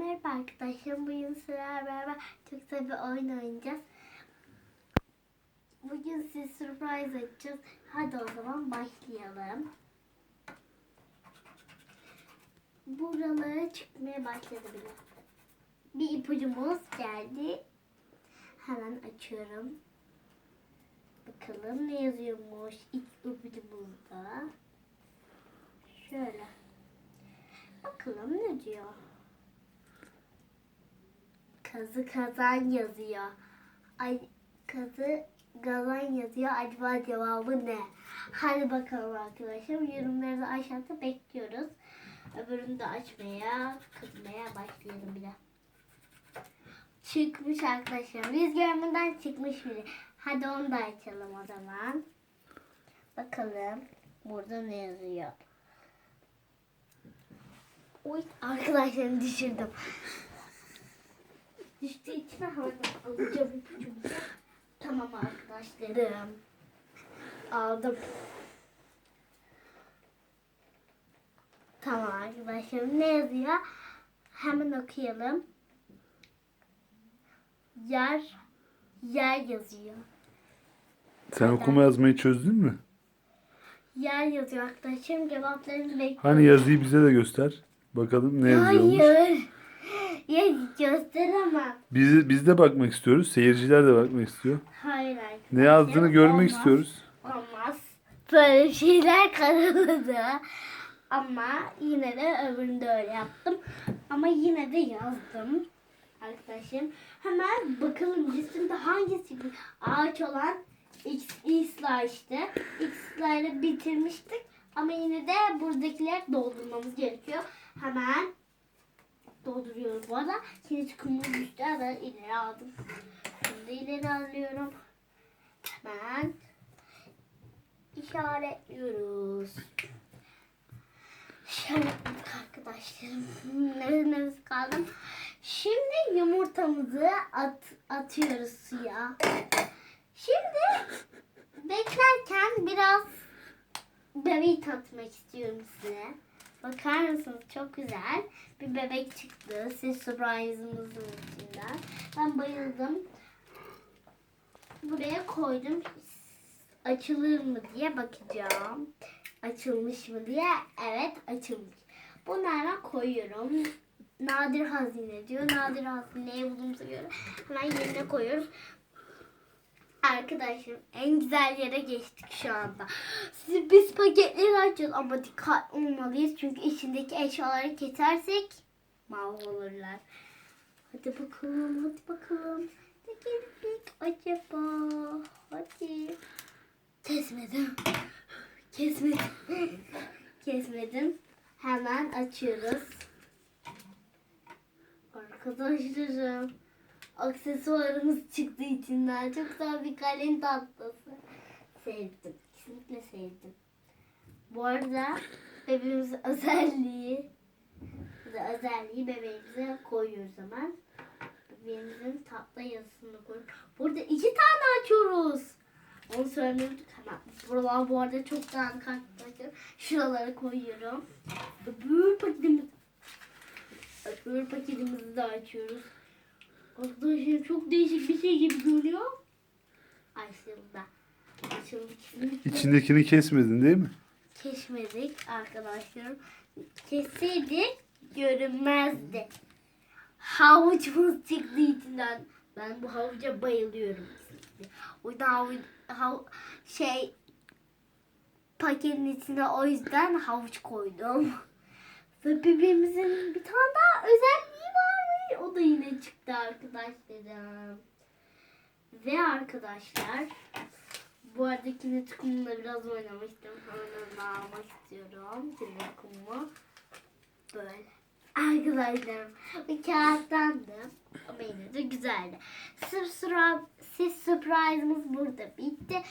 Merhaba arkadaşlar. Bugün sizlerle beraber çok güzel bir oyun oynayacağız. Bugün size surprise edeceğiz. Hadi o zaman başlayalım. Buralara çıkmaya başladı bile. Bir ipucumuz geldi. Hemen açıyorum. Bakalım ne yazıyormuş ilk ipucumuzda. Şöyle. Bakalım ne diyor. Kazı kazan yazıyor. Ay kazı kazan yazıyor. Acaba cevabı ne? Hadi bakalım arkadaşlar. Yorumları da aşağıda bekliyoruz. Öbürünü de açmaya, kırmaya başlayalım bile. Çıkmış arkadaşlar. Biz çıkmış bile. Hadi onu da açalım o zaman. Bakalım burada ne yazıyor. Oy arkadaşlarım düşürdüm. Düştüğü için hemen alacağım ipucunu. Tamam arkadaşlarım. Aldım. Tamam arkadaşlarım ne yazıyor? Hemen okuyalım. Yer yer yazıyor. Sen okuma yazmayı çözdün mü? Yer yazıyor arkadaşlarım. Cevaplarını bekliyorum. Hani yazıyı bize de göster. Bakalım ne yazıyormuş. Hayır. Ya gösteremem. Biz, biz de bakmak istiyoruz. Seyirciler de bakmak istiyor. Hayır arkadaşlar. Ne yazdığını görmek Olmaz. istiyoruz. Olmaz. Böyle şeyler karaladı. Ama yine de öbüründe öyle yaptım. Ama yine de yazdım. Arkadaşım. Hemen bakalım resimde hangisi bir ağaç olan X, X'la işte. X'la bitirmiştik. Ama yine de buradakiler doldurmamız gerekiyor. Hemen dolduruyoruz bu arada. Şimdi kumumuz düştü. Ben ileri aldım. Şimdi ileri alıyorum. Hemen işaretliyoruz. Yaptık arkadaşlarım. Nefes kaldım. Şimdi yumurtamızı at, atıyoruz suya. Şimdi beklerken biraz bebeği tatmak istiyorum size. Bakar mısınız? Çok güzel. Bir bebek çıktı. Siz surprise'ımızın içinden. Ben bayıldım. Buraya koydum. Açılır mı diye bakacağım. Açılmış mı diye. Evet açılmış. Hemen koyuyorum. Nadir hazine diyor. Nadir hazineye bulduğumuza göre hemen yerine koyuyoruz. Arkadaşım en güzel yere geçtik şu anda. Siz, biz paketleri açıyoruz ama dikkatli olmalıyız. Çünkü içindeki eşyaları kesersek mahvolurlar. Hadi bakalım, hadi bakalım. Ne gelecek acaba? Hadi. Kesmedim. Kesmedim. Kesmedim. Hemen açıyoruz. Arkadaşlarım. Aksesuarımız çıktı içinden. Çok güzel bir kalem tatlısı. Sevdim. Kesinlikle sevdim. Bu arada bebeğimizin özelliği özelliği bebeğimize koyuyoruz hemen. Bebeğimizin tatlı yazısını koyuyoruz. Burada iki tane açıyoruz. Onu söylemedik hemen. Buralar bu arada çok dağınık arkadaşlar. Şuralara koyuyorum. Öbür paketimiz öbür paketimizi de açıyoruz. Arkadaşlar çok değişik bir şey gibi görünüyor. Açıldı kesinlikle. İçindekini kesmedin değil mi? Kesmedik arkadaşlar. Kesseydik görünmezdi. Havucumuz çıktı içinden. Ben bu havuca bayılıyorum. O yüzden havuç, hav, şey paketin içine o yüzden havuç koydum. Ve bebeğimizin bir tane daha özelliği var. O da yine çıktı arkadaşlarım. Ve arkadaşlar bu arada kinetik kumla biraz oynamıştım. Hemen onu almak istiyorum. Kinetik kumu. Böyle. Arkadaşlarım bir kağıttandı. Ama yine de güzeldi. Siz surprise'ımız burada bitti.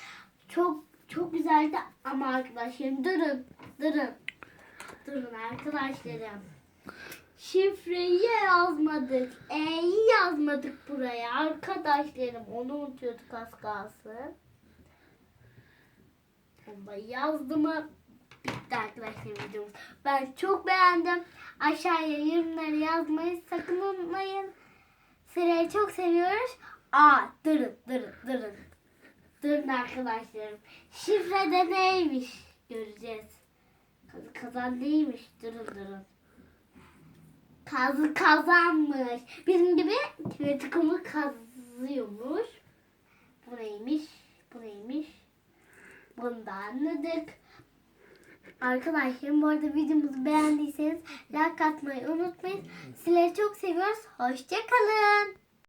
Çok çok güzeldi ama arkadaşlarım durun. Durun. Durun arkadaşlarım. Şifreyi yazmadık. E'yi yazmadık buraya arkadaşlarım. Onu unutuyorduk az kalsın. Ama yazdı mı bitti arkadaşlar videomuz. Ben çok beğendim. Aşağıya yorumları yazmayı sakın unutmayın. Sırayı çok seviyoruz. Aa durun durun durun. Durun arkadaşlarım. Şifrede neymiş göreceğiz. Kazan neymiş durun durun. Kazı kazanmış. Bizim gibi tıkımı kazıyormuş. Bu neymiş? Bu neymiş? Bunu da anladık. Arkadaşlarım bu arada videomuzu beğendiyseniz like atmayı unutmayın. Sizleri çok seviyoruz. Hoşçakalın.